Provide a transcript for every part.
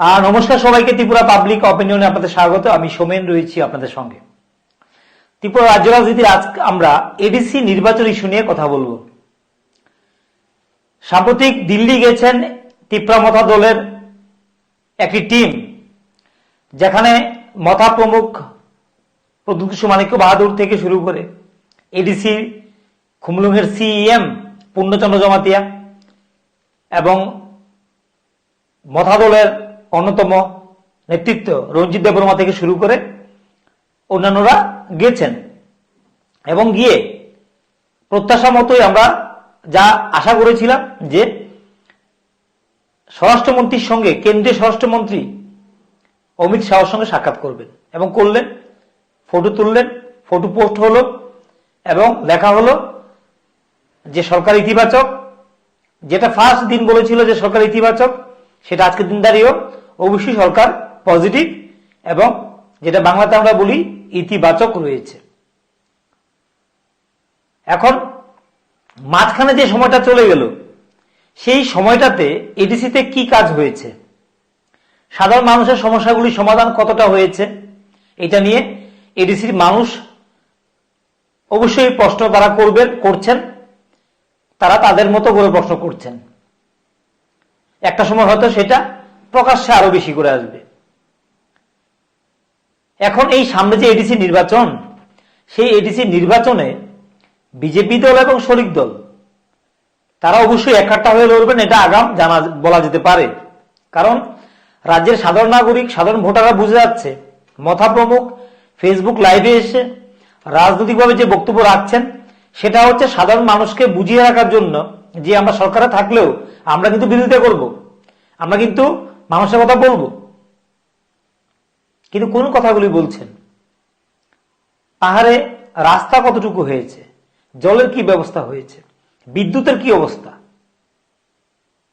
আর নমস্কার সবাইকে, ত্রিপুরা পাবলিক অপিনিয়নে আপনাদের স্বাগত। আমি সোমেন রয়েছি আপনাদের সঙ্গে। ত্রিপুরা রাজ্য রাজনীতির আজ আমরা এডিসি নির্বাচন ইস্যু নিয়ে কথা বলব। সাম্প্রতিক দিল্লি গেছেন ত্রিপুরা মথা দলের একটি টিম, যেখানে মথা প্রমুখ কিশোর মানিক্য বাহাদুর থেকে শুরু করে এডিসি খুমলুঙের সিইএম পূর্ণচন্দ্র জমাতিয়া এবং মথা দলের অন্যতম নেতৃত্ব রঞ্জিত দেববর্মা থেকে শুরু করে অন্যান্যরা গেছেন। এবং গিয়ে প্রত্যাশা মতোই আমরা যা আশা করেছিলাম যে স্বরাষ্ট্রমন্ত্রীর সঙ্গে কেন্দ্রীয় স্বরাষ্ট্রমন্ত্রী অমিত শাহর সঙ্গে সাক্ষাৎ করবেন এবং করলেন, ফটো তুললেন, ফটো পোস্ট হলো এবং লেখা হলো যে সরকার ইতিবাচক, যেটা ফার্স্ট দিন বলেছিল যে সরকার ইতিবাচক, সেটা আজকের দিন দাঁড়িয়েও অবশ্যই সরকার পজিটিভ এবং যেটা বাংলাতে আমরা বলি ইতিবাচক রয়েছে। এখন মাঝখানে যে সময়টা চলে গেল, সেই সময়টাতে এডিসিতে কি কাজ হয়েছে? সাধারণ মানুষের সমস্যাগুলি সমাধান কতটা হয়েছে? এটা নিয়ে এডিসির মানুষ অবশ্যই প্রশ্ন তারা করবেন, করছেন। তারা তাদের মতো করে প্রশ্ন করছেন। একটা সময় হয়তো সেটা প্রকাশ্যে আরও বেশি করে আসবে। এখন এই সামনে যে এডিসি নির্বাচন, সেই এডিসি নির্বাচনে বিজেপি দল এবং শরিক দল, তারা অবশ্যই একাট্টা হয়ে লড়বেন, এটা আগাম জানা, বলা যেতে পারে। কারণ রাজ্যের সাধারণ নাগরিক, সাধারণ ভোটাররা বুঝে যাচ্ছে মথা প্রমুখ ফেসবুক লাইভে এসে রাজনৈতিকভাবে যে বক্তব্য রাখছেন, সেটা হচ্ছে সাধারণ মানুষকে বুঝিয়ে রাখার জন্য যে আমরা সরকারে থাকলেও আমরা কিন্তু বিরোধিতা করব। আমরা কিন্তু মানুষের কথা বলব। কিন্তু কোন কথাগুলি বলছেন? পাহাড়ে রাস্তা কতটুকু হয়েছে? জলের কি ব্যবস্থা হয়েছে? বিদ্যুতের কি অবস্থা?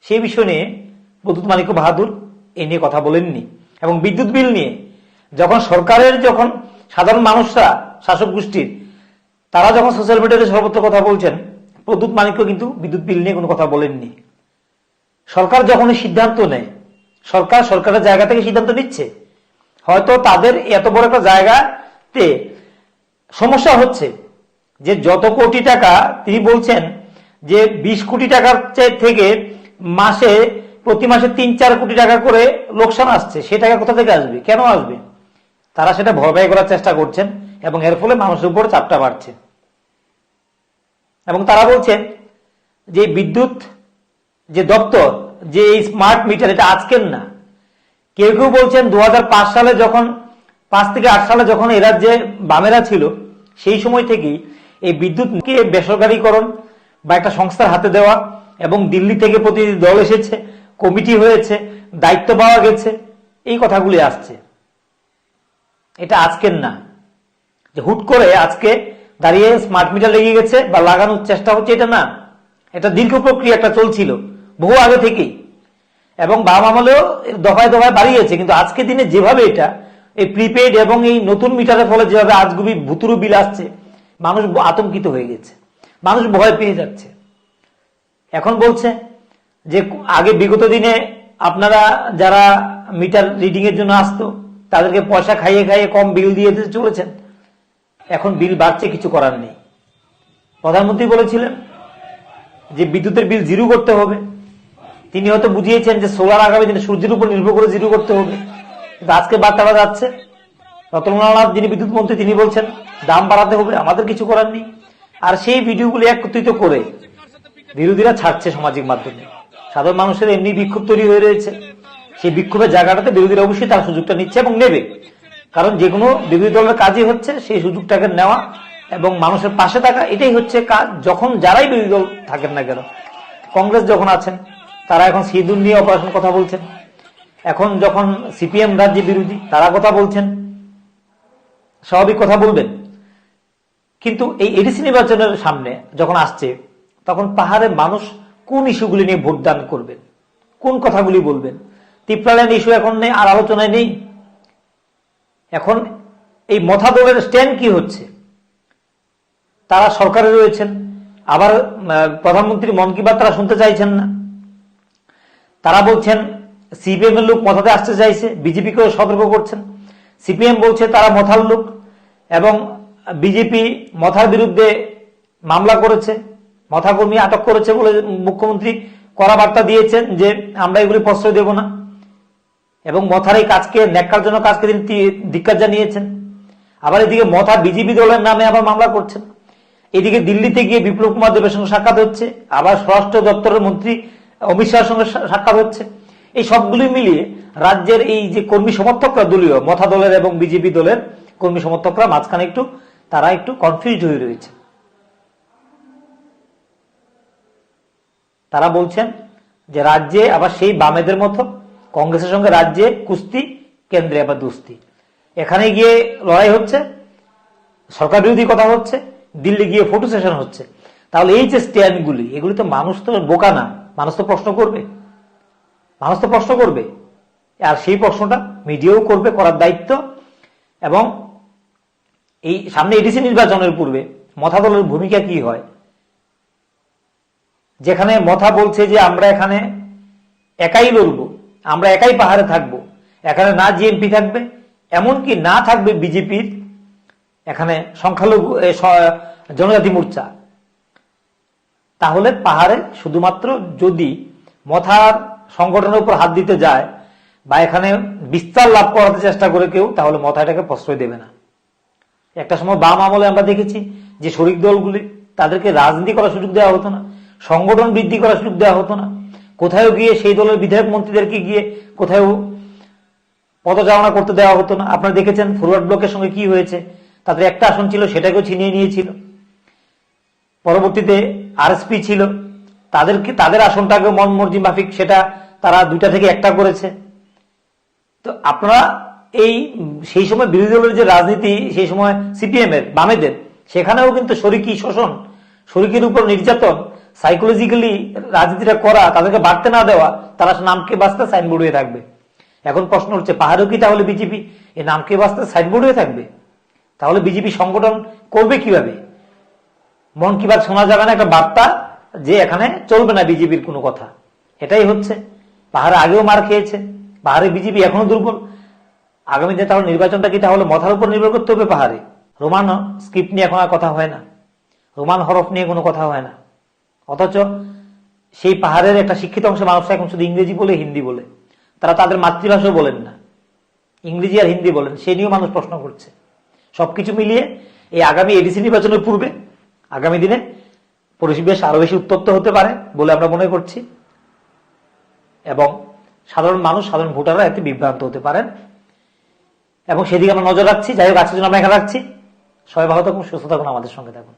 সেই বিষয় নিয়ে প্রদ্যুৎ মানিক্য বাহাদুর এ নিয়ে কথা বলেননি। এবং বিদ্যুৎ বিল নিয়ে যখন সরকারের যখন সাধারণ মানুষরা, শাসক গোষ্ঠীর, তারা যখন সোশ্যাল মিডিয়াতে সর্বত্র কথা বলছেন, প্রদ্যুৎ মানিক্য কিন্তু বিদ্যুৎ বিল নিয়ে কোনো কথা বলেননি। সরকার যখনই সিদ্ধান্ত নেয় সরকার, সরকারের জায়গা থেকে সিদ্ধান্ত নিচ্ছে। হয়তো তাদের এত বড় একটা জায়গাতে সমস্যা হচ্ছে যে যত কোটি টাকা, তিনি বলছেন যে বিশ কোটি টাকার থেকে মাসে, প্রতি মাসে তিন, চার কোটি টাকা করে লোকসান আসছে। সে টাকা কোথা থেকে আসবে? কেন আসবে? তারা সেটা ভয় করার চেষ্টা করছেন এবং এর ফলে মানুষের উপর চাপটা বাড়ছে। এবং তারা বলছেন যে বিদ্যুৎ যে দপ্তর যে এই স্মার্ট মিটার এটা আজকের না। কেউ কেউ বলছেন দু হাজার পাঁচ সালে যখন, পাঁচ থেকে আট সালে যখন এরা যে বামেরা ছিল, সেই সময় থেকেই এই বিদ্যুৎকে বেসরকারীকরণ বা একটা সংস্থার হাতে দেওয়া এবং দিল্লি থেকে প্রতিনিধি দল এসেছে, কমিটি হয়েছে, দায়িত্ব পাওয়া গেছে, এই কথাগুলি আসছে। এটা আজকের না। যে হুট করে আজকে দাঁড়িয়ে স্মার্ট মিটার লেগে গেছে বা লাগানোর চেষ্টা হচ্ছে, এটা না। এটা দীর্ঘ প্রক্রিয়া একটা চলছিল। বহু আগে থেকেই। এবং বাম আমলেও দফায় দফায় বাড়িয়েছে, কিন্তু আজকে দিনে যেভাবে এটা, এই প্রিপেড এবং এই নতুন মিটারের ফলে যেভাবে আজগুবি ভুতুরু বিল আসছে, মানুষ আতঙ্কিত হয়ে গেছে। মানুষ ভয় পেয়ে যাচ্ছে। এখন বলছে যে, আগে বিগত দিনে আপনারা যারা মিটার রিডিং এর জন্য আসতো, তাদেরকে পয়সা খাইয়ে খাইয়ে কম বিল দিয়ে চলেছেন। এখন বিল বাড়ছে, কিছু করার নেই। প্রধানমন্ত্রী বলেছিলেন যে, বিদ্যুতের বিল জিরো করতে হবে। তিনি হয়তো বুঝিয়েছেন যে সোলার আগামী দিনে সূর্যের উপর নির্ভর করে জিরো করতে হবে। কিন্তু আজকে বার্তাটা যাচ্ছে, রতনলাল যিনি বিদ্যুৎ মন্ত্রী তিনি বলছেন, দাম বাড়াতে হবে, আমাদের কিছু করার নেই। আর সেই ভিডিওগুলি একত্রিত করে বিরোধীরা ছাড়ছে সামাজিক মাধ্যমে। সাধারণ মানুষের এমনি বিক্ষোভ তৈরি হয়ে রয়েছে। সেই বিক্ষোভের জায়গাটাতে বিরোধীরা অবশ্যই তার সুযোগটা নিচ্ছে এবং নেবে। কারণ যে কোনো বিরোধী দলের কাজই হচ্ছে সেই সুযোগটাকে নেওয়া এবং মানুষের পাশে থাকা, এটাই হচ্ছে কাজ। যখন যারাই বিরোধী দল থাকেন না কেন, কংগ্রেস যখন আছেন তারা এখন সিঁদুর নিয়ে অপারেশন কথা বলছেন। এখন যখন সিপিএম রাজ্যে বিরোধী, তারা কথা বলছেন। স্বাভাবিক কথা বলবেন। কিন্তু এই এডিসি নির্বাচনের সামনে যখন আসছে, তখন পাহাড়ের মানুষ কোন ইস্যুগুলি নিয়ে ভোটদান করবেন? কোন কথাগুলি বলবেন? টিপ্রাল্যান্ড ইস্যু এখন নেই, আর আলোচনায় নেই। এখন এই মথা দলের স্ট্যান্ড কি হচ্ছে? তারা সরকারে রয়েছেন, আবার প্রধানমন্ত্রী মন কি বাত তারা শুনতে চাইছেন না। তারা বলছেন সিপিএম এর লোক মথাতে আসতে চাইছে, বিজেপিকেও সতর্ক করছেন। সিপিএম বলছে তারা মথার লোক এবং বিজেপি মথার বিরুদ্ধে মামলা করেছে মথা কর্মী আটক করেছে বলে মুখ্যমন্ত্রী কড়া বার্তা দিয়েছেন যে আমরা এগুলি প্রশ্রয় দেব না। এবং মথার এই কাজকে, ন্যাক্কারজনক কাজকে তিনি ধিক্কার জানিয়েছেন। আবার এদিকে মথা বিজেপি দলের নামে আবার মামলা করছেন। এদিকে দিল্লিতে গিয়ে বিপ্লব কুমার দেবের সঙ্গে সাক্ষাৎ হচ্ছে। আবার স্বরাষ্ট্র দপ্তরের মন্ত্রী অমিত শাহের সঙ্গে সাক্ষাৎ হচ্ছে। এই সবগুলি মিলিয়ে রাজ্যের এই যে কর্মী সমর্থকরা দলীয় মথা দলের এবং বিজেপি দলের কর্মী সমর্থকরা মাঝখানে একটু, তারা একটু কনফিউজ হয়ে রয়েছে। তারা বলছেন যে রাজ্যে আবার সেই বামেদের মতো, কংগ্রেসের সঙ্গে রাজ্যে কুস্তি, কেন্দ্রে আবার দুস্তি। এখানে গিয়ে লড়াই হচ্ছে, সরকার বিরোধী কথা হচ্ছে, দিল্লি গিয়ে ফটো সেশন হচ্ছে। তাহলে এই যে স্ট্যান্ডগুলি এগুলি তো মানুষ তো বোকা না। মানুষ তো প্রশ্ন করবে। মানুষ তো প্রশ্ন করবে। আর সেই প্রশ্নটা মিডিয়াও করবে করার দায়িত্ব। এবং এই সামনে এডিসি নির্বাচনের পূর্বে মথা দলের ভূমিকা কি হয়? যেখানে মথা বলছে যে আমরা এখানে একাই লড়ব, আমরা একাই পাহাড়ে থাকব, এখানে না জিএমপি থাকবে, এমনকি না থাকবে বিজেপির এখানে সংখ্যালঘু জনজাতি মোর্চা। তাহলে পাহাড়ে শুধুমাত্র যদি মথার সংগঠনের উপর হাত দিতে যায় বা এখানে বিস্তার লাভ করাতে চেষ্টা করে কেউ, তাহলে মথা এটাকে প্রশ্রয় দেবে না। একটা সময় বাম আমলে আমরা দেখেছি যে শরিক দলগুলি তাদেরকে রাজনীতি করার সুযোগ দেওয়া হতো না, সংগঠন বৃদ্ধি করার সুযোগ দেওয়া হতো না। কোথাও গিয়ে সেই দলের বিধায়ক মন্ত্রীদেরকে গিয়ে কোথাও পদচারণা করতে দেওয়া হতো না। আপনারা দেখেছেন ফরওয়ার্ড ব্লকের সঙ্গে কি হয়েছে? তাদের একটা আসন ছিল, সেটাকেও ছিনিয়ে নিয়েছিল। পরবর্তীতে আরএসপি ছিল। তাদেরকে, তাদের আসনটাকে মন মর্জি মাফিক, সেটা তারা দুইটা থেকে একটা করেছে। তো আপনারা এই, সেই সময় বিরোধী দলের যে রাজনীতি, সেই সময় সিপিএম এর, বামেদের, সেখানেও কিন্তু শরিকি শোষণ, শরিকের উপর নির্যাতন সাইকোলজিক্যালি রাজনীতিটা করা, তাদেরকে বাড়তে না দেওয়া, তারা নামকে বাঁচতে সাইনবোর্ড হয়ে থাকবে। এখন প্রশ্ন হচ্ছে, পাহাড়েও কি তাহলে বিজেপি? এই নামকে বাঁচতে সাইনবোর্ড হয়ে থাকবে? তাহলে বিজেপি সংগঠন করবে কীভাবে? মন কি বাত শোনা যাবে না একটা বার্তা যে এখানে চলবে না বিজেপির কোনো কথা। এটাই হচ্ছে। পাহাড়ে আগেও মার খেয়েছে। পাহাড়ে বিজেপি এখনও দুর্বল। আগামী দিনে তাহলে নির্বাচনটা কি তাহলে মাথার উপর নির্ভর করতে হবে পাহাড়ে? রোমান স্ক্রিপ্ট নিয়ে এখন আর কথা হয় না। রোমান হরফ নিয়ে কোনো কথা হয় না। অথচ সেই পাহাড়ের একটা শিক্ষিত অংশ মানুষরা এখন শুধু ইংরেজি বলে, হিন্দি বলে। তারা তাদের মাতৃভাষাও বলেন না। ইংরেজি আর হিন্দি বলেন। সে নিয়েও মানুষ প্রশ্ন করছে। সবকিছু মিলিয়ে এই আগামী এডিসি নির্বাচনের পূর্বে আগামী দিনে পরিবেশ আরও বেশি উত্তপ্ত হতে পারে বলে আমরা মনে করছি। এবং সাধারণ মানুষ, সাধারণ ভোটাররা এতে বিভ্রান্ত হতে পারেন। এবং সেদিকে আমরা নজর রাখছি। যাই হোক, আজকের জন্য আমরা এখানে রাখছি। সবাই ভালো থাকুন, সুস্থ থাকুন আমাদের সঙ্গে থাকুন।